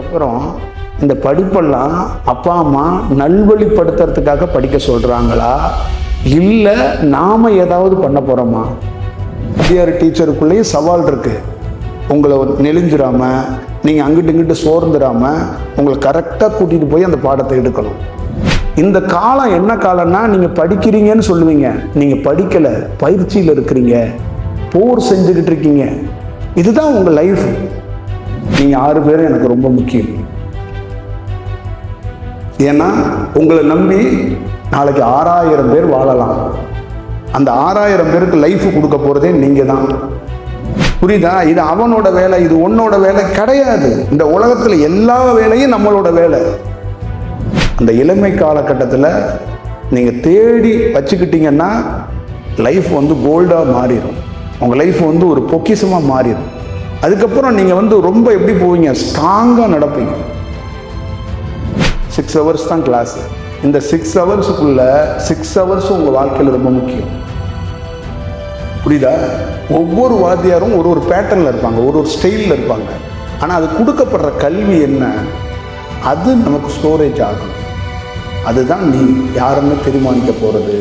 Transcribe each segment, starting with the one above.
அப்புறம் இந்த படிப்பெல்லாம் அப்பா அம்மா நல்வழிப்படுத்துறதுக்காக படிக்க சொல்கிறாங்களா இல்லை நாம் ஏதாவது பண்ண போகிறோமா வாத்தியார் டீச்சருக்குள்ளேயும் சவால் இருக்குது உங்களை நெளிஞ்சிடாமல் நீங்கள் அங்கிட்டு இங்கிட்டு சோர்ந்துடாமல் உங்களை கரெக்டாக கூட்டிகிட்டு போய் அந்த பாடத்தை எடுக்கணும். இந்த காலம் என்ன காலம்னா நீங்கள் படிக்கிறீங்கன்னு சொல்லுவீங்க. நீங்கள் படிக்கலை பயிற்சியில் இருக்கிறீங்க. போர் செஞ்சுக்கிட்டு இருக்கீங்க. இதுதான் உங்கள் லைஃப் நீங்கள் ஆறு பேரும் எனக்கு ரொம்ப முக்கியம். ஏன்னா உங்களை நம்பி நாளைக்கு ஆறாயிரம் பேர் வாழலாம். அந்த ஆறாயிரம் பேருக்கு லைஃப் கொடுக்க போகிறதே நீங்கள் தான். புரியுதா? இது அவனோட வேலை இது உன்னோட வேலை கிடையாது. இந்த உலகத்தில் எல்லா வேலையும் நம்மளோட வேலை. அந்த இளமை காலகட்டத்தில் நீங்கள் தேடி வச்சுக்கிட்டீங்கன்னா லைஃப் வந்து கோல்டாக மாறிடும். உங்கள் லைஃப் வந்து ஒரு பொக்கிஷமாக மாறிடும். அதுக்கப்புறம் நீங்கள் வந்து ரொம்ப எப்படி போவீங்க? ஸ்ட்ராங்காக நடப்பீங்க. சிக்ஸ் ஹவர்ஸ் தான் கிளாஸ் இந்த சிக்ஸ் ஹவர்ஸுக்குள்ள சிக்ஸ் ஹவர்ஸும் உங்கள் வாழ்க்கையில் ரொம்ப முக்கியம். புரியுதா? ஒவ்வொரு வாத்தியாரும் ஒரு ஒரு பேட்டர்னில் இருப்பாங்க ஒரு ஒரு ஸ்டைலில் இருப்பாங்க. ஆனால் அது கொடுக்கப்படுற கல்வி என்ன? அது நமக்கு ஸ்டோரேஜ் ஆகும். அதுதான் நீ யாருன்னு தீர்மானிக்க போகிறது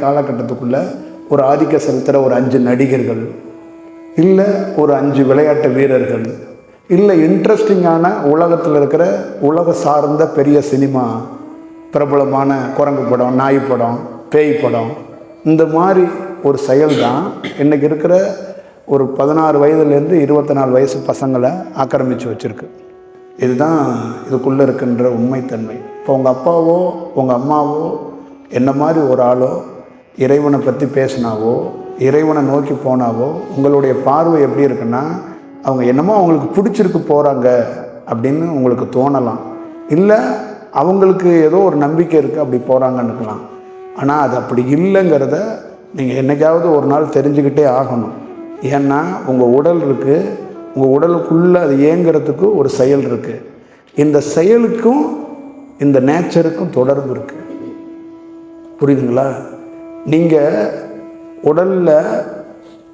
காலகட்டத்துக்குள்ள ஒரு ஆதிக்க செலுத்துகிற ஒரு அஞ்சு நடிகர்கள் இல்லை ஒரு அஞ்சு விளையாட்டு வீரர்கள் இல்லை இன்ட்ரெஸ்டிங்கான உலகத்தில் இருக்கிற உலக சார்ந்த பெரிய சினிமா பிரபலமான குரங்கு படம் நாய் படம் பேய் படம் இந்த மாதிரி ஒரு செயல் தான் இன்றைக்கி இருக்கிற ஒரு பதினாறு வயதுலேருந்து இருபத்தி நாலு வயசு பசங்களை ஆக்கிரமித்து வச்சுருக்கு. இதுதான் இதுக்குள்ளே இருக்கின்ற உண்மைத்தன்மை. இப்போ உங்கள் அப்பாவோ உங்கள் அம்மாவோ என்ன மாதிரி ஒரு ஆளோ இறைவனை பற்றி பேசினாவோ இறைவனை நோக்கி போனாவோ உங்களுடைய பார்வை எப்படி இருக்குன்னா அவங்க என்னமோ அவங்களுக்கு பிடிச்சிருக்கு போகிறாங்க அப்படின்னு உங்களுக்கு தோணலாம். இல்லை அவங்களுக்கு ஏதோ ஒரு நம்பிக்கை இருக்குது அப்படி போகிறாங்கன்னுக்கலாம் ஆனால் அது அப்படி இல்லைங்கிறத நீங்கள் என்னைக்காவது ஒரு நாள் தெரிஞ்சுக்கிட்டே ஆகணும். ஏன்னா உங்கள் உடல் இருக்குது உங்கள் உடலுக்குள்ளே அது இயங்கிறதுக்கு ஒரு செயல் இருக்குது இந்த செயலுக்கும் இந்த நேச்சருக்கும் தொடர்பு இருக்குது புரியுதுங்களா? நீங்கள் உடலில்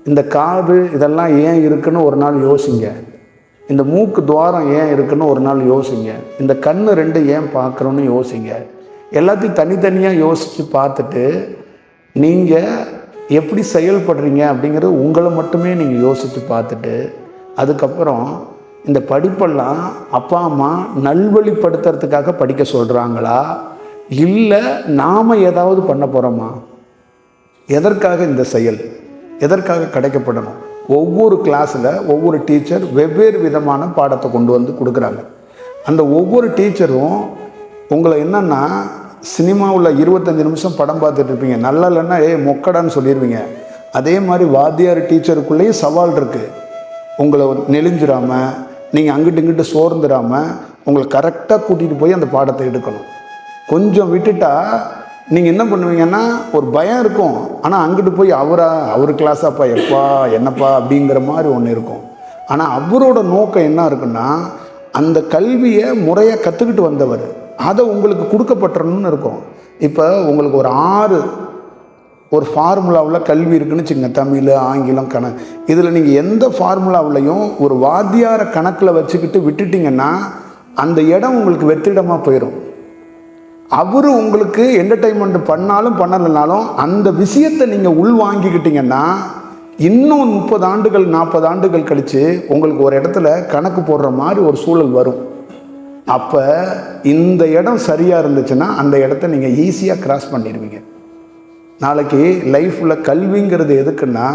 இந்த காது இதெல்லாம் ஏன் இருக்குன்னு ஒரு நாள் யோசிங்க. இந்த மூக்கு துவாரம் ஏன் இருக்குன்னு ஒரு நாள் யோசிங்க. இந்த கண் ரெண்டு ஏன் பார்க்குறோன்னு யோசிங்க. எல்லாத்தையும் தனித்தனியாக யோசித்து பார்த்துட்டு நீங்கள் எப்படி செயல்படுறீங்க அப்படிங்கிறது உங்களை மட்டுமே நீங்கள் யோசித்து பார்த்துட்டு அதுக்கப்புறம் இந்த படிப்பெல்லாம் அப்பா அம்மா நல்வழிப்படுத்துறதுக்காக படிக்க சொல்கிறாங்களா இல்லை நாம் ஏதாவது பண்ண போகிறோமா எதற்காக இந்த செயல்? எதற்காக கிடைக்கப்படணும்? ஒவ்வொரு கிளாஸில் ஒவ்வொரு டீச்சர் வெவ்வேறு விதமான பாடத்தை கொண்டு வந்து கொடுக்குறாங்க. அந்த ஒவ்வொரு டீச்சரும் உங்களை என்னென்னா சினிமாவில் இருபத்தஞ்சி நிமிஷம் படம் பார்த்துட்டு இருப்பீங்க. நல்லா இல்லைன்னா ஏ மொக்கடான்னு சொல்லிடுவீங்க அதே மாதிரி வாத்தியார் டீச்சருக்குள்ளேயும் சவால் இருக்குது உங்களை நெளிஞ்சிடாமல் நீங்கள் அங்கிட்டு இங்கிட்டு சோர்ந்துடாமல் உங்களை கரெக்டாக கூட்டிகிட்டு போய் அந்த பாடத்தை எடுக்கணும். கொஞ்சம் விட்டுட்டா நீங்கள் என்ன பண்ணுவீங்கன்னா ஒரு பயம் இருக்கும். ஆனால் அங்கிட்டு போய் அவரா அவர் கிளாஸாப்பா எப்பா என்னப்பா அப்படிங்கிற மாதிரி ஒன்று இருக்கும். ஆனால் அவரோட நோக்கம் என்ன இருக்குன்னா அந்த கல்வியை முறையாக கற்றுக்கிட்டு வந்தவர். அதை உங்களுக்கு கொடுக்கப்பட்டுறணும்னு இருக்கும். இப்போ உங்களுக்கு ஒரு ஆறு ஒரு ஃபார்முலாவில் கல்வி இருக்குன்னு வச்சுங்க தமிழ் ஆங்கிலம் கண இதில் நீங்கள் எந்த ஃபார்முலாவிலையும் ஒரு வாத்தியார கணக்கில் வச்சுக்கிட்டு விட்டுட்டிங்கன்னா அந்த இடம் உங்களுக்கு வெற்றிடமாக போயிடும் அவர் உங்களுக்கு என்டர்டைன்மெண்ட் பண்ணாலும் பண்ணலைனாலும் அந்த விஷயத்தை நீங்கள் உள்வாங்கிக்கிட்டீங்கன்னா இன்னும் முப்பது ஆண்டுகள் நாற்பது ஆண்டுகள் கழித்து உங்களுக்கு ஒரு இடத்துல கணக்கு போடுற மாதிரி ஒரு சூழல் வரும். அப்போ இந்த இடம் சரியாக இருந்துச்சுன்னா அந்த இடத்த நீங்கள் ஈஸியாக கிராஸ் பண்ணிடுவீங்க. நாளைக்கு லைஃப்பில் கல்விங்கிறது எதுக்குன்னா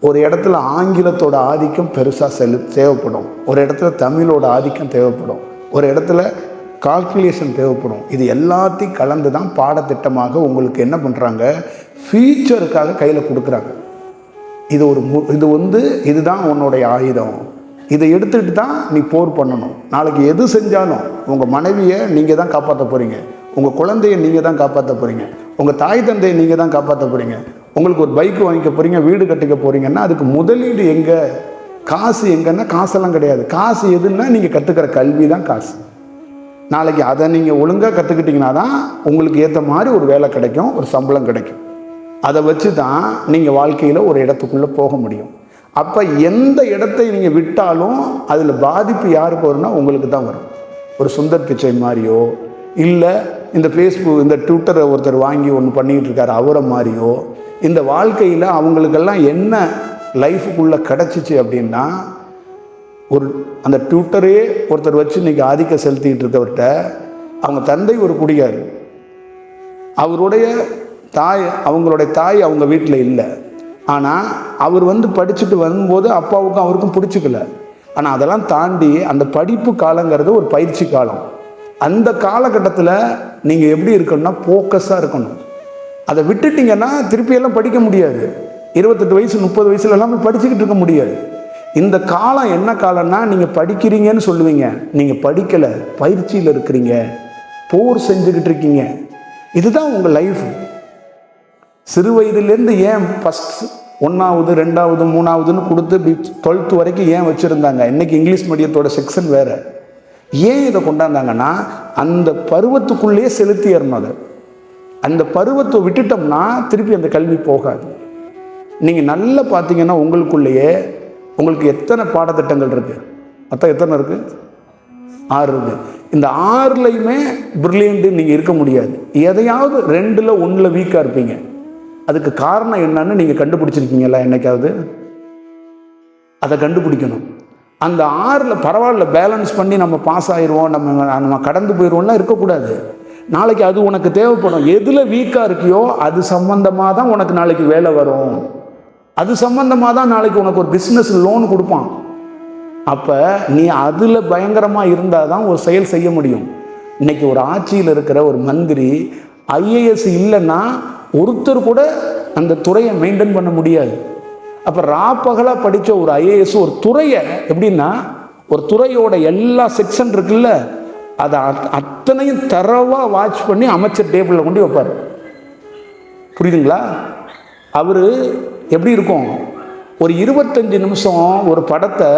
ஒரு இடத்துல ஆங்கிலத்தோட ஆதிக்கம் பெருசாக செலு தேவைப்படும். ஒரு இடத்துல தமிழோட ஆதிக்கம் தேவைப்படும். ஒரு இடத்துல கால்குலேஷன் தேவைப்படும். இது எல்லாத்தையும் கலந்து தான் பாடத்திட்டமாக உங்களுக்கு என்ன பண்ணுறாங்க ஃபியூச்சருக்காக கையில் கொடுக்குறாங்க. இது ஒரு மு இது வந்து இதுதான் உன்னுடைய ஆயுதம். இதை எடுத்துகிட்டு தான் நீ போர் பண்ணணும். நாளைக்கு எது செஞ்சாலும் உங்கள் மனைவியை நீங்கள் தான் காப்பாற்ற போகிறீங்க உங்கள் குழந்தைய நீங்கள் தான் காப்பாற்ற போகிறீங்க உங்கள் தாய் தந்தையை நீங்கள் தான் காப்பாற்ற போகிறீங்க உங்களுக்கு ஒரு பைக் வாங்கிக்க போகிறீங்க வீடு கட்டிக்க போகிறீங்கன்னா அதுக்கு முதலீடு எங்கே? காசு எங்கன்னா காசெல்லாம் கிடையாது. காசு எதுன்னா நீங்கள் கற்றுக்கிற கல்வி தான் காசு. நாளைக்கு அதை நீங்கள் ஒழுங்காக கற்றுக்கிட்டிங்கன்னா தான் உங்களுக்கு ஏற்ற மாதிரி ஒரு வேலை கிடைக்கும் ஒரு சம்பளம் கிடைக்கும். அதை வச்சு தான் நீங்கள் வாழ்க்கையில் ஒரு இடத்துக்குள்ளே போக முடியும். அப்போ எந்த இடத்தை நீங்கள் விட்டாலும் அதில் பாதிப்பு யாருக்கு வரும்னா உங்களுக்கு தான் வரும். ஒரு சுந்தர் பிச்சை மாதிரியோ இல்லை இந்த ஃபேஸ்புக் இந்த ட்விட்டரை ஒருத்தர் வாங்கி ஒன்று பண்ணிக்கிட்டு இருக்காரு அவரை மாதிரியோ இந்த வாழ்க்கையில் அவங்களுக்கெல்லாம் என்ன லைஃபுக்குள்ளே கிடச்சிச்சு அப்படின்னா ஒரு அந்த ட்விட்டரே ஒருத்தர் வச்சு இன்றைக்கி ஆதிக்கம் செலுத்திக்கிட்டு இருக்கவர்கிட்ட அவங்க தந்தை ஒரு குடியார் அவருடைய தாய் அவங்களுடைய தாய் அவங்க வீட்டில் இல்லை. ஆனால் அவர் வந்து படிச்சுட்டு வரும்போது அப்பாவுக்கும் அவருக்கும் பிடிச்சிக்கல. ஆனால் அதெல்லாம் தாண்டி அந்த படிப்பு காலங்கிறது ஒரு பயிற்சி காலம். அந்த காலகட்டத்தில் நீங்கள் எப்படி இருக்கணும்னா ஃபோக்கஸாக இருக்கணும். அதை விட்டுட்டிங்கன்னா திருப்பியெல்லாம் படிக்க முடியாது. இருபத்தெட்டு வயசு முப்பது வயசுல எல்லாம் படிச்சுக்கிட்டு இருக்க முடியாது. இந்த காலம் என்ன காலம்னா நீங்கள் படிக்கிறீங்கன்னு சொல்லுவீங்க. நீங்கள் படிக்கலை பயிற்சியில் இருக்கிறீங்க. போர் செஞ்சுக்கிட்டு இருக்கீங்க. இதுதான் உங்கள் லைஃப் சிறு வயதுலேருந்து ஏன் ஃபஸ்ட் ஒன்றாவது ரெண்டாவது மூணாவதுன்னு கொடுத்து இப்படி வரைக்கும் ஏன் வச்சுருந்தாங்க? இன்றைக்கி இங்கிலீஷ் மீடியத்தோட செக்ஷன் வேறு. ஏன் இதை கொண்டாந்தாங்கன்னா அந்த பருவத்துக்குள்ளேயே செலுத்திடணும் அதை. அந்த பருவத்தை விட்டுட்டோம்னா திருப்பி அந்த கல்வி போகாது. நீங்கள் நல்லா பார்த்தீங்கன்னா உங்களுக்குள்ளேயே உங்களுக்கு எத்தனை பாடத்திட்டங்கள் இருக்குது மொத்தம் எத்தனை இருக்குது ஆறு இருக்குது இந்த ஆறுலையுமே பிரில்லியண்ட்டு நீங்கள் இருக்க முடியாது. எதையாவது ரெண்டில் ஒன்றில் வீக்காக இருப்பீங்க. அதுக்கு காரணம் என்னன்னு நீங்கள் கண்டுபிடிச்சிருக்கீங்களா என்னைக்காவது? அதை கண்டுபிடிக்கணும். அந்த ஆறில் பரவாயில்ல பேலன்ஸ் பண்ணி நம்ம பாஸ் ஆயிடுவோம் நம்ம நம்ம கடந்து போயிடுவோம்லாம் இருக்கக்கூடாது. நாளைக்கு அது உனக்கு தேவைப்படும். எதில் வீக்காக இருக்கியோ அது சம்மந்தமாக தான் உனக்கு நாளைக்கு வேலை வரும். அது சம்பந்தமாக தான் நாளைக்கு உனக்கு ஒரு பிஸ்னஸ் லோன் கொடுப்பான். அப்போ நீ அதில் பயங்கரமாக இருந்தால் தான் ஒரு செயல் செய்ய முடியும். இன்னைக்கு ஒரு ஆட்சியில் இருக்கிற ஒரு மந்திரி ஐஏஎஸ் இல்லைன்னா ஒருத்தர் கூட அந்த துறையை மெயின்டைன் பண்ண முடியாது. அப்போ ராப்பகலாக படித்த ஒரு ஐஏஎஸ் ஒரு துறையை எப்படின்னா ஒரு துறையோட எல்லா செக்ஷன் இருக்குல்ல அதை அத்- அத்தனையும் தரவாக வாட்ச் பண்ணி அமைச்சர் டேபிளில் கொண்டு வைப்பார். புரியுதுங்களா? அவர் எப்படி இருக்கும்? ஒரு இருபத்தஞ்சு நிமிஷம் ஒரு படத்தை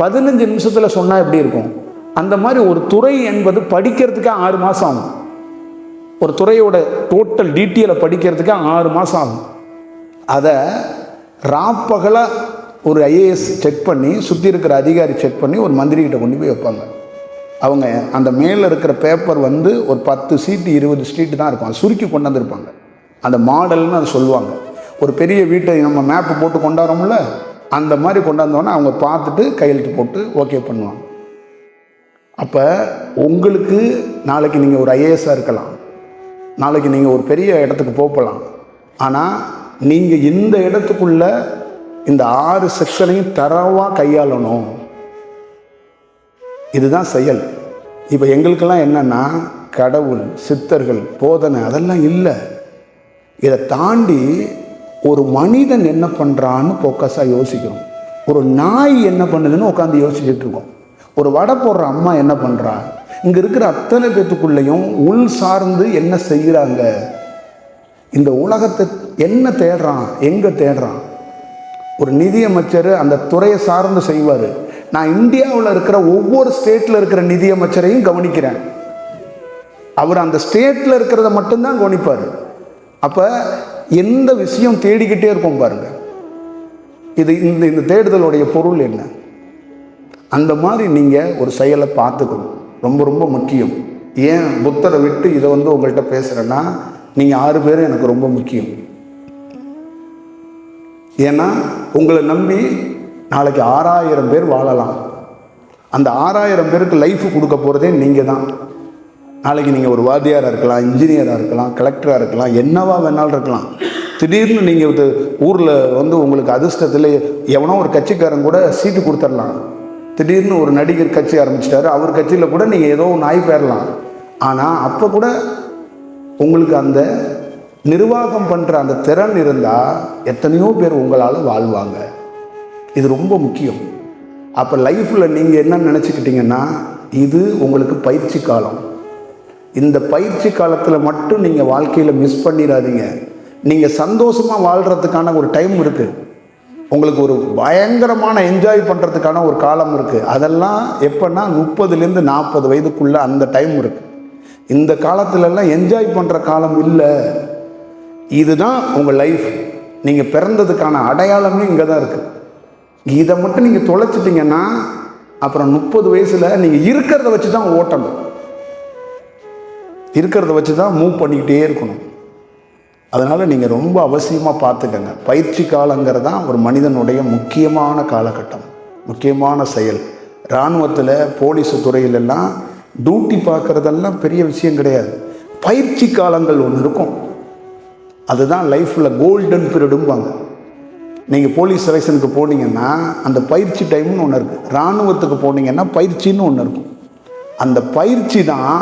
பதினஞ்சு நிமிஷத்தில் சொன்னால் எப்படி இருக்கும்? அந்த மாதிரி ஒரு துறை என்பது படிக்கிறதுக்கே ஆறு மாதம் ஆகும். ஒரு துறையோட டோட்டல் டீட்டெயிலை படிக்கிறதுக்கு ஆறு மாதம் ஆகும். அதை ராப்பகலாக ஒரு ஐஏஎஸ் செக் பண்ணி சுற்றி இருக்கிற அதிகாரி செக் பண்ணி ஒரு மந்திரிகிட்ட கொண்டு போய் வைப்பாங்க. அவங்க அந்த மேலே இருக்கிற பேப்பர் வந்து ஒரு பத்து சீட்டு இருபது சீட்டு தான் இருக்கும். அதை சுருக்கி கொண்டு வந்திருப்பாங்க. அந்த மாடல்னு அதை சொல்லுவாங்க. ஒரு பெரிய வீட்டை நம்ம மேப்பு போட்டு கொண்டாடுறோம்ல அந்த மாதிரி கொண்டாந்தோன்னே அவங்க பார்த்துட்டு கையெழுத்து போட்டு ஓகே பண்ணுவாங்க. அப்போ உங்களுக்கு நாளைக்கு நீங்கள் ஒரு ஐஏஎஸ்ஸாக இருக்கலாம். நாளைக்கு நீங்கள் ஒரு பெரிய இடத்துக்கு போகலாம் ஆனால் நீங்கள் இந்த இடத்துக்குள்ள இந்த ஆறு செக்ஷனையும் தரவாக கையாளணும். இதுதான் செயல். இப்போ எங்களுக்கெல்லாம் என்னென்னா கடவுள் சித்தர்கள் போதனை அதெல்லாம் இல்லை. இதை தாண்டி ஒரு மனிதன் என்ன பண்ணுறான்னு ஃபோக்கஸாக யோசிக்கிறோம். ஒரு நாய் என்ன பண்ணுதுன்னு உட்காந்து யோசிச்சுட்டு இருக்கோம். ஒரு வடை போடுற அம்மா என்ன பண்ணுறா இங்கே இருக்கிற அத்தனை பேத்துக்குள்ளேயும் உள் சார்ந்து என்ன செய்கிறாங்க இந்த உலகத்தை என்ன தேடுறான்? எங்கே தேடுறான்? ஒரு நிதியமைச்சர் அந்த துறையை சார்ந்து செய்வார். நான் இந்தியாவில் இருக்கிற ஒவ்வொரு ஸ்டேட்டில் இருக்கிற நிதியமைச்சரையும் கவனிக்கிறேன். அவர் அந்த ஸ்டேட்டில் இருக்கிறத மட்டும்தான் கவனிப்பார். அப்போ எந்த விஷயம் தேடிக்கிட்டே இருக்கும் பாருங்க. இது இந்த இந்த தேடுதலுடைய பொருள் என்ன? அந்த மாதிரி நீங்கள் ஒரு செயலை பார்த்துக்கணும். ரொம்ப ரொம்ப முக்கியம். ஏன் புத்தரை விட்டு இதை வந்து உங்கள்கிட்ட பேசுகிறேன்னா நீங்கள் ஆறு பேரும் எனக்கு ரொம்ப முக்கியம். ஏன்னா உங்களை நம்பி நாளைக்கு ஆறாயிரம் பேர் வாழலாம். அந்த ஆறாயிரம் பேருக்கு லைஃப் கொடுக்க போகிறதே நீங்கள் தான் நாளைக்கு நீங்கள் ஒரு வாத்தியாராக இருக்கலாம் இன்ஜினியராக இருக்கலாம் கலெக்டராக இருக்கலாம் என்னவா வேணாலும் இருக்கலாம். திடீர்னு நீங்கள் இது ஊரில் வந்து உங்களுக்கு அதிர்ஷ்டத்தில் எவனோ ஒரு கட்சிக்காரன் கூட சீட்டு கொடுத்துடலாம். திடீர்னு ஒரு நடிகர் கட்சி ஆரம்பிச்சிட்டாரு அவர் கட்சியில் கூட நீங்கள் ஏதோ ஒன்று ஆகி ஆனால் அப்போ கூட உங்களுக்கு அந்த நிர்வாகம் பண்ணுற அந்த திறன் இருந்தால் எத்தனையோ பேர் உங்களால் வாழ்வாங்க. இது ரொம்ப முக்கியம். அப்போ லைஃப்பில் நீங்கள் என்ன நினச்சிக்கிட்டீங்கன்னா இது உங்களுக்கு பயிற்சி காலம். இந்த பயிற்சி காலத்தில் மட்டும் நீங்கள் வாழ்க்கையில் மிஸ் பண்ணிடாதீங்க நீங்கள் சந்தோஷமாக வாழ்கிறதுக்கான ஒரு டைம் இருக்குது உங்களுக்கு ஒரு பயங்கரமான என்ஜாய் பண்ணுறதுக்கான ஒரு காலம் இருக்குது அதெல்லாம் எப்போன்னா முப்பதுலேருந்து நாற்பது வயதுக்குள்ளே அந்த டைம் இருக்குது இந்த காலத்துலலாம் என்ஜாய் பண்ணுற காலம் இல்லை. இதுதான் உங்கள் லைஃப் நீங்கள் பிறந்ததுக்கான அடையாளமே இங்கே தான் இருக்குது இதை மட்டும் நீங்கள் தொலைச்சிட்டிங்கன்னா அப்புறம் முப்பது வயசில் நீங்கள் இருக்கிறத வச்சு தான் ஓட்டணும். இருக்கிறத வச்சு தான் மூவ் பண்ணிக்கிட்டே இருக்கணும். அதனால் நீங்கள் ரொம்ப அவசியமாக பார்த்துக்கங்க. பயிற்சி காலங்கிறது தான் ஒரு மனிதனுடைய முக்கியமான காலகட்டம் முக்கியமான செயல். இராணுவத்தில் போலீஸ் துறையிலெல்லாம் டியூட்டி பார்க்குறதெல்லாம் பெரிய விஷயம் கிடையாது. பயிற்சி காலங்கள் ஒன்று இருக்கும். அதுதான் லைஃப்பில் கோல்டன் பீரியடும்பாங்க நீங்கள் போலீஸ் செலெக்ஷனுக்கு போனீங்கன்னா அந்த பயிற்சி டைம்னு ஒன்று இருக்குது இராணுவத்துக்கு போனீங்கன்னா பயிற்சின்னு ஒன்று இருக்கும். அந்த பயிற்சி தான்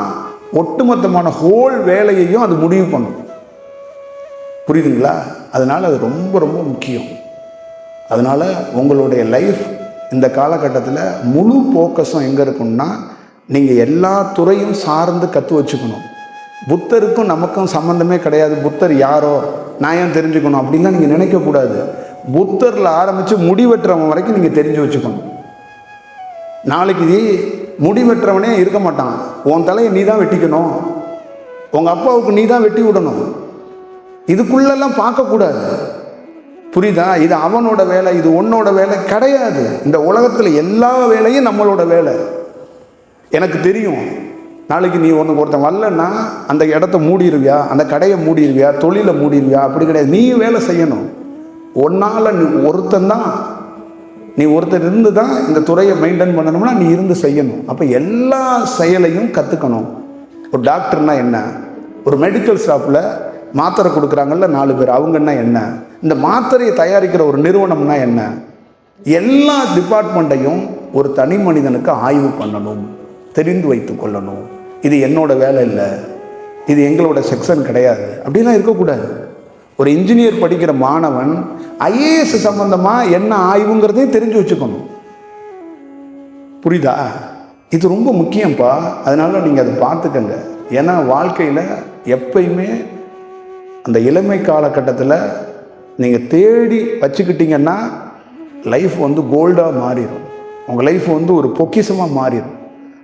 ஒட்டுமொத்தமான ஹோல் வேலையையும் அது முடிவு பண்ணும். புரியுதுங்களா? அதனால் அது ரொம்ப ரொம்ப முக்கியம். அதனால் உங்களுடைய லைஃப் இந்த காலகட்டத்தில் முழு ஃபோக்கஸும் எங்கே இருக்கும்னா நீங்கள் எல்லா துறையும் சார்ந்து கற்று வச்சுக்கணும். புத்தருக்கும் நமக்கும் சம்மந்தமே கிடையாது. புத்தர் யாரோ நான் ஏன் தெரிஞ்சுக்கணும் அப்படின்லாம் நீங்கள் நினைக்கக்கூடாது புத்தரில் ஆரம்பித்து முடிவெட்டுறவன் வரைக்கும் நீங்கள் தெரிஞ்சு வச்சுக்கணும். நாளைக்கு முடி வெட்டுறவனே இருக்க மாட்டான். உன் தலையை நீ தான் வெட்டிக்கணும். உங்கள் அப்பாவுக்கு நீ தான் வெட்டி விடணும். இதுக்குள்ளெல்லாம் பார்க்கக்கூடாது. புரியுதா? இது அவனோட வேலை இது உன்னோட வேலை கிடையாது. இந்த உலகத்தில் எல்லா வேலையும் நம்மளோட வேலை. எனக்கு தெரியும். நாளைக்கு நீ ஒன்று ஒருத்தன் வரலன்னா அந்த இடத்த மூடிடுவியா அந்த கடையை மூடிடுவியா தொழிலை மூடிடுவியா அப்படி கிடையாது. நீ வேலை செய்யணும். ஒன்னால் ஒருத்தன் தான். நீ ஒருத்தர் இருந்து தான் இந்த துறையை மெயின்டைன் பண்ணணும்னா நீ இருந்து செய்யணும். அப்போ எல்லா செயலையும் கற்றுக்கணும் ஒரு டாக்டர்னா என்ன? ஒரு மெடிக்கல் ஷாப்பில் மாத்திரை கொடுக்குறாங்கல்ல நாலு பேர். அவங்கன்னா என்ன? இந்த மாத்திரையை தயாரிக்கிற ஒரு நிறுவனம்னா என்ன? எல்லா டிபார்ட்மெண்ட்டையும் ஒரு தனி மனிதனுக்கு ஆய்வு பண்ணணும். தெரிந்து வைத்து கொள்ளணும். இது என்னோட வேலை இல்லை. இது எங்களோட செக்ஷன் கிடையாது. அப்படிலாம் இருக்கக்கூடாது. ஒரு இன்ஜினியர் படிக்கிற மாணவன் ஐஏஎஸ் சம்பந்தமாக என்ன ஆய்வுங்கிறதையும் தெரிஞ்சு வச்சுக்கணும். புரியுதா? இது ரொம்ப முக்கியம்ப்பா அதனால நீங்கள் அதை பார்த்துக்கங்க. ஏன்னா வாழ்க்கையில் எப்பயுமே அந்த இளமை காலகட்டத்தில் நீங்கள் தேடி வச்சுக்கிட்டீங்கன்னா லைஃப் வந்து கோல்டாக மாறிடும் உங்கள் லைஃப் வந்து ஒரு பொக்கிஷமாக மாறிடும்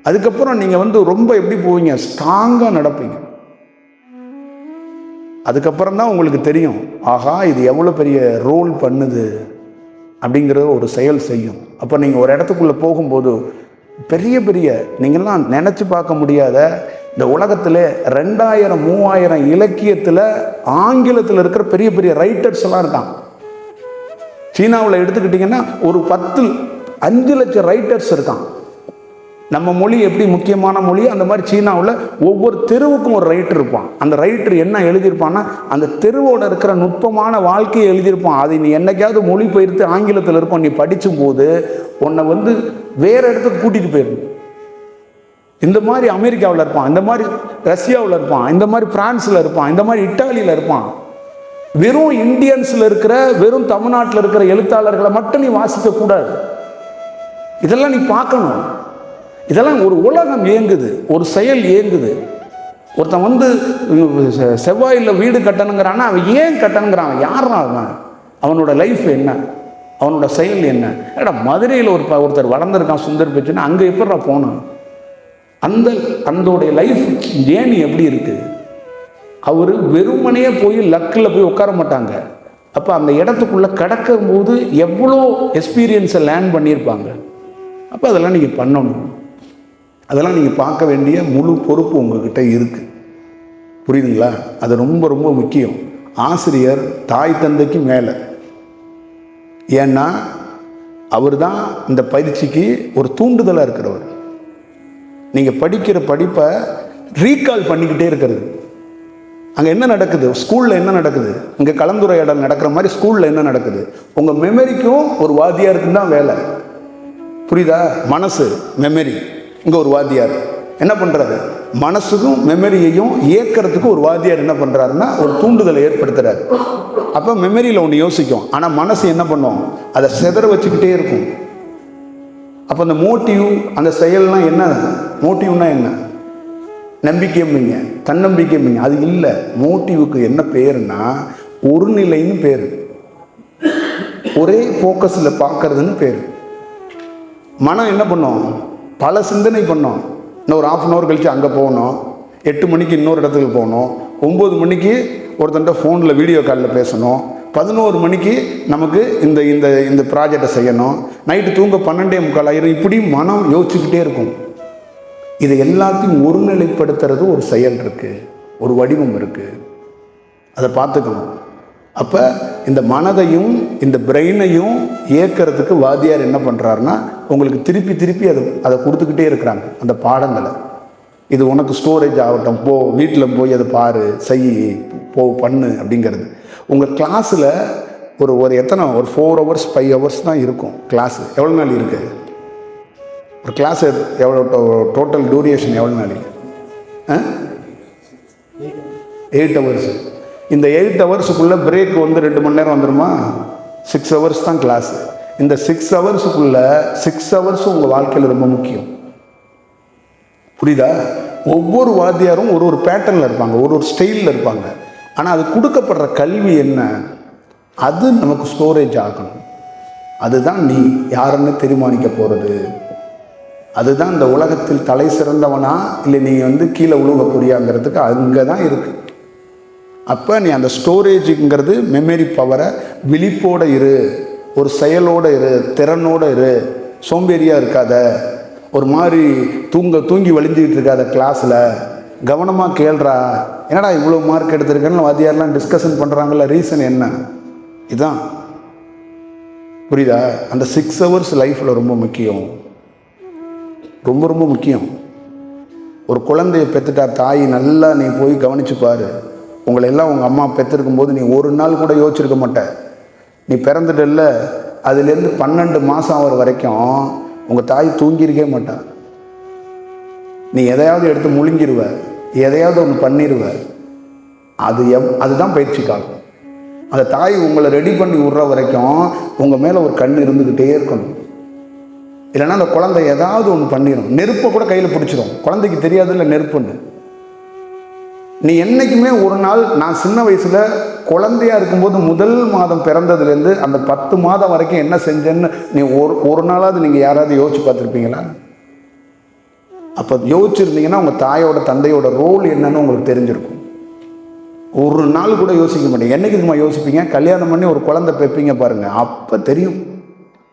அதுக்கப்புறம் நீங்கள் வந்து ரொம்ப எப்படி போவீங்க? ஸ்ட்ராங்காக நடப்பீங்க. அதுக்கப்புறம் தான் உங்களுக்கு தெரியும் ஆகா இது எவ்வளோ பெரிய ரோல் பண்ணுது அப்படிங்கிற ஒரு செயல் செய்யும். அப்போ நீங்கள் ஒரு இடத்துக்குள்ளே போகும்போது பெரிய பெரிய நீங்கள்லாம் நினச்சி பார்க்க முடியாத இந்த உலகத்தில் ரெண்டாயிரம் மூவாயிரம் இலக்கியத்தில் ஆங்கிலத்தில் இருக்கிற பெரிய பெரிய ரைட்டர்ஸ் எல்லாம் இருக்கான் சீனாவில் எடுத்துக்கிட்டிங்கன்னா ஒரு பத்து அஞ்சு லட்சம் ரைட்டர்ஸ் இருக்கான் நம்ம மொழி எப்படி முக்கியமான மொழி? அந்த மாதிரி சீனாவில் ஒவ்வொரு தெருவுக்கும் ஒரு ரைட்டர் இருப்பான். அந்த ரைட்டர் என்ன எழுதியிருப்பான்னா அந்த தெருவோட இருக்கிற நுட்பமான வாழ்க்கையை எழுதியிருப்பான். அதை நீ என்னைக்காவது மொழிபெயர்த்து ஆங்கிலத்தில் இருக்கும் நீ படிச்சும் போது உன்னை வந்து வேற இடத்துக்கு கூட்டிகிட்டு போயிடும் இந்த மாதிரி அமெரிக்காவில் இருப்பான் இந்த மாதிரி ரஷ்யாவில் இருப்பான் இந்த மாதிரி பிரான்ஸில் இருப்பான் இந்த மாதிரி இட்டாலியில் இருப்பான். வெறும் இந்தியன்ஸில் இருக்கிற வெறும் தமிழ்நாட்டில் இருக்கிற எழுத்தாளர்களை மட்டும் நீ வாசிக்கக்கூடாது. இதெல்லாம் நீ பார்க்கணும். இதெல்லாம் ஒரு உலகம் இயங்குது ஒரு செயல் இயங்குது. ஒருத்தன் வந்து செ- செவ்வாயில் வீடு கட்டணுங்கிறான்னா அவன் ஏன் கட்டணுங்கிறான்? அவன் யாரா அவன் அவனோட லைஃப் என்ன? அவனோட செயல் என்ன? ஏடா மதுரையில் ஒரு ப- ஒருத்தர் வளர்ந்துருக்கான் சுந்தர் பிச்சுன்னா அங்கே எப்படிடா போனான் அந்த அந்தோடைய லைஃப் ஜேர்னி எப்படி இருக்குது அவர் வெறுமனையே போய் லக்கில் போய் உட்கார மாட்டாங்க. அப்போ அந்த இடத்துக்குள்ளே கிடக்கும்போது எவ்வளோ எக்ஸ்பீரியன்ஸை லேர்ன் பண்ணியிருப்பாங்க? அப்போ அதெல்லாம் நீங்கள் பண்ணணும். அதெல்லாம் நீங்கள் பார்க்க வேண்டிய முழு பொறுப்பு உங்ககிட்ட இருக்குது புரியுதுங்களா? அது ரொம்ப ரொம்ப முக்கியம். ஆசிரியர் தாய் தந்தைக்கு மேலே. ஏன்னா அவர் தான் இந்த பயிற்சிக்கு ஒரு தூண்டுதலாக இருக்கிறவர். நீங்கள் படிக்கிற படிப்பை ரீகால் பண்ணிக்கிட்டே இருக்கிறது. அங்கே என்ன நடக்குது? ஸ்கூலில் என்ன நடக்குது? இங்கே கலந்துரையாடல் நடக்கிற மாதிரி ஸ்கூலில் என்ன நடக்குது? உங்கள் மெமரிக்கும் ஒரு வாத்தியாருக்கு தான் வேலை. புரியுதா? மனசு மெமரி இங்கே ஒரு வாத்தியார். என்ன பண்ணுறாரு மனசுக்கும் மெமரியையும் இயக்கிறதுக்கு ஒரு வாத்தியார் என்ன பண்ணுறாருன்னா ஒரு தூண்டுதலை ஏற்படுத்துகிறார் அப்போ மெமரியில் ஒன்று யோசிக்கும். ஆனால் மனசு என்ன பண்ணும்? அதை செதற வச்சுக்கிட்டே இருக்கும். அப்போ அந்த மோட்டிவ் அந்த செயல்லாம் என்ன? மோட்டிவ்னா என்ன? நம்பிக்கைம்பிங்க தன்னம்பிக்கைம்பிங்க அது இல்லை. மோட்டிவுக்கு என்ன பேருன்னா ஒரு நிலைன்னு பேர். ஒரே ஃபோக்கஸில் பார்க்கறதுன்னு பேர். மனம் என்ன பண்ணும்? பல சிந்தனை பண்ணோம். இன்னும் ஒரு ஆஃப் அன் ஹவர் கழித்து அங்கே போகணும் எட்டு மணிக்கு இன்னொரு இடத்துக்கு போகணும் ஒம்பது மணிக்கு ஒருத்தன்ட்ட ஃபோனில் வீடியோ காலில் பேசணும். பதினோரு மணிக்கு நமக்கு இந்த இந்த இந்த ப்ராஜெக்டை செய்யணும். நைட்டு தூங்க பன்னெண்டே முக்கால் ஆயிரம். இப்படி மனம் யோசிச்சுக்கிட்டே இருக்கும். இதை எல்லாத்தையும் ஒருநிலைப்படுத்துறது ஒரு செயல் இருக்குது ஒரு வடிவம் இருக்குது அதை பார்த்துக்கணும். அப்போ இந்த மனதையும் இந்த பிரெயினையும் இயக்கிறதுக்கு வாத்தியார் என்ன பண்ணுறாருன்னா உங்களுக்கு திருப்பி திருப்பி அதை அதை கொடுத்துக்கிட்டே இருக்கிறாங்க அந்த பாடங்களை. இது உனக்கு ஸ்டோரேஜ் ஆகட்டும் போ வீட்டில் போய் அதை பாரு செய் போ பண்ணு அப்படிங்கிறது. உங்கள் கிளாஸில் ஒரு ஒரு எத்தனை ஒரு ஃபோர் ஹவர்ஸ் ஃபைவ் ஹவர்ஸ் தான் இருக்கும் கிளாஸு எவ்வளோ நாள் இருக்குது ஒரு கிளாஸ் எவ்வளோ டோட்டல் டூரியேஷன் எவ்வளோ நாள் ஆ? எயிட் ஹவர்ஸ் இந்த எயிட் ஹவர்ஸுக்குள்ளே பிரேக் வந்து ரெண்டு மணி நேரம் வந்துடுமா சிக்ஸ் ஹவர்ஸ் தான் கிளாஸு இந்த சிக்ஸ் ஹவர்ஸுக்குள்ளே சிக்ஸ் ஹவர்ஸும் உங்கள் வாழ்க்கையில் ரொம்ப முக்கியம். புரியுதா? ஒவ்வொரு வாத்தியாரும் ஒரு ஒரு பேட்டர்னில் இருப்பாங்க ஒரு ஒரு ஸ்டைலில் இருப்பாங்க. ஆனால் அது கொடுக்கப்படுற கல்வி என்ன? அது நமக்கு ஸ்டோரேஜ் ஆகணும். அதுதான் நீ யாருன்னு தீர்மானிக்க போகிறது அதுதான் இந்த உலகத்தில் தலை சிறந்தவனா இல்லை நீ வந்து கீழே உழுகக்கூடியாங்கிறதுக்கு அங்கே தான் இருக்குது அப்போ நீ அந்த ஸ்டோரேஜுங்கிறது மெமரி பவரை விழிப்போடு இரு. ஒரு செயலோடு இரு திறனோடு இரு. சோம்பேறியாக இருக்காத. ஒரு மாதிரி தூங்க தூங்கி வழிஞ்சிக்கிட்டு இருக்காத கிளாஸில் கவனமாக கேள்றா. என்னடா இவ்வளோ மார்க் எடுத்திருக்கேன்னு வாத்தியாரெலாம் டிஸ்கஷன் பண்ணுறாங்கல்ல ரீசன் என்ன? இதுதான் புரியுதா? அந்த சிக்ஸ் ஹவர்ஸ் லைஃப்பில் ரொம்ப முக்கியம். ரொம்ப ரொம்ப முக்கியம். ஒரு குழந்தைய பெற்றுட்டா தாய் நல்லா நீ போய் கவனிச்சு பாரு உங்களை எல்லாம் உங்கள் அம்மா பெற்றிருக்கும் போது நீ ஒரு நாள் கூட யோசிச்சிருக்க மாட்டேன் நீ பிறந்துட்டல அதுலேருந்து பன்னெண்டு மாதம் ஆகிற வரைக்கும் உங்கள் தாய் தூங்கியிருக்கே மாட்டா. நீ எதையாவது எடுத்து முழுங்கிருவ எதையாவது ஒன்று பண்ணிடுவ அது எவ் அதுதான் பயிற்சி காலம் அந்த தாய் உங்களை ரெடி பண்ணி விட்ற வரைக்கும் உங்கள் மேலே ஒரு கண் இருந்துக்கிட்டே இருக்கணும். இல்லைன்னா அந்த குழந்தை ஏதாவது ஒன்று பண்ணிடும் நெருப்பை கூட கையில் பிடிச்சிடும் குழந்தைக்கு தெரியாதுல்ல நெருப்புன்னு. நீ என்றைக்குமே ஒரு நாள் நான் சின்ன வயசில் குழந்தையா இருக்கும்போது முதல் மாதம் பிறந்ததுலேருந்து அந்த பத்து மாதம் வரைக்கும் என்ன செஞ்சேன்னு நீ ஒரு ஒரு நாளாவது நீங்கள் யாராவது யோசிச்சு பார்த்துருப்பீங்களா? அப்போ யோசிச்சிருந்தீங்கன்னா உங்கள் தாயோட தந்தையோட ரோல் என்னன்னு உங்களுக்கு தெரிஞ்சிருக்கும். ஒரு நாள் கூட யோசிக்க மாட்டேங்க. என்றைக்கு இதுமா யோசிப்பீங்க? கல்யாணம் பண்ணி ஒரு குழந்தை பெப்பீங்க பாருங்கள் அப்போ தெரியும்.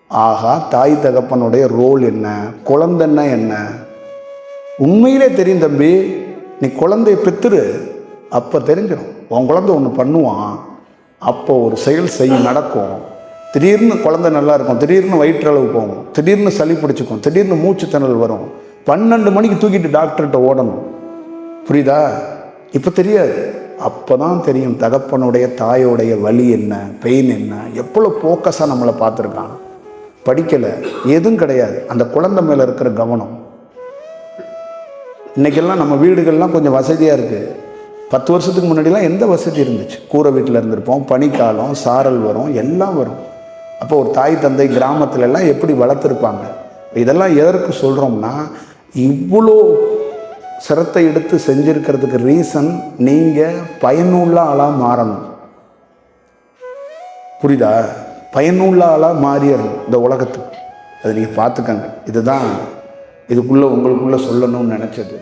ஆஹா தாய் தகப்பனுடைய ரோல் என்ன? குழந்தைன்னா என்ன? உண்மையிலே தெரியும் தம்பி. நீ குழந்தைய பெத்துரு அப்போ தெரிஞ்சிடும். உன் குழந்தை ஒன்று பண்ணுவான் அப்போ ஒரு செயல் செய்ய நடக்கும். திடீர்னு குழந்தை நல்லா இருக்கும் திடீர்னு வயிற்றளவு போகும் திடீர்னு சளி பிடிச்சிக்கும் திடீர்னு மூச்சு திணறல் வரும். பன்னெண்டு மணிக்கு தூக்கிட்டு டாக்டர்கிட்ட ஓடணும். புரியுதா? இப்போ தெரியாது. அப்போ தான் தெரியும் தகப்பனுடைய தாயோடைய வலி என்ன பெயின் என்ன எவ்வளோ ஃபோக்கஸாக நம்மளை பார்த்துருக்கான். படிக்கலை எதுவும் கிடையாது. அந்த குழந்தை மேலே இருக்கிற கவனம். இன்றைக்கெல்லாம் நம்ம வீடுகள்லாம் கொஞ்சம் வசதியாக இருக்குது பத்து வருஷத்துக்கு முன்னாடிலாம் எந்த வசதி இருந்துச்சு? கூரை வீட்டில் இருந்திருப்போம் பனிக்காலம் சாரல் வரும் எல்லாம் வரும். அப்போ ஒரு தாய் தந்தை கிராமத்துல எல்லாம் எப்படி வளர்த்துருப்பாங்க? இதெல்லாம் எதற்கு சொல்கிறோம்னா இவ்வளோ சிரத்தை எடுத்து செஞ்சுருக்கிறதுக்கு ரீசன் நீங்கள் பயனுள்ள ஆளாக மாறணும். புரியுதா? பயனுள்ள ஆளாக மாறிடணும் இந்த உலகத்துக்கு. அதை நீங்கள் பார்த்துக்கங்க. இதுதான் இதுக்குள்ளே உங்களுக்குள்ளே சொல்லணும்னு நினச்சது.